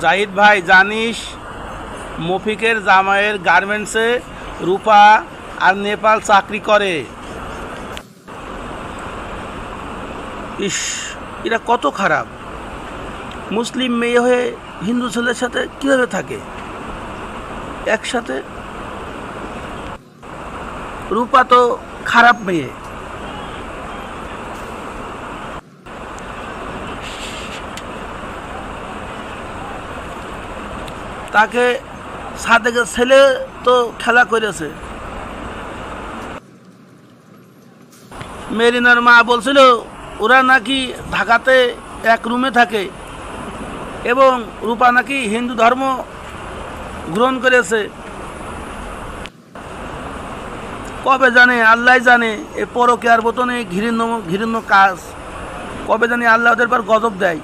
জাহিদ ভাই, জানিস, মফিকের জামাইয়ের গার্মেন্টসে রূপা আর নেপাল চাকরি করে। ইস, এরা কত খারাপ। মুসলিম মেয়ে হয়ে হিন্দু ছেলের সাথে কীভাবে থাকে? একসাথে? রূপা তো খারাপ মেয়ে। তাকে সাদেকের ছেলে তো খেলা করেছে। মেরিনার মা বলছিল, ওরা নাকি ঢাকাতে এক রুমে থাকে এবং রূপা নাকি হিন্দু ধর্ম গ্রহণ করেছে। কবে জানে আল্লাহ জানে, এ পরকে আর বোতনে ঘৃণ্য ঘৃণ্য কাজ। কবে জানি আল্লাহ ওদের পর গজব দেয়।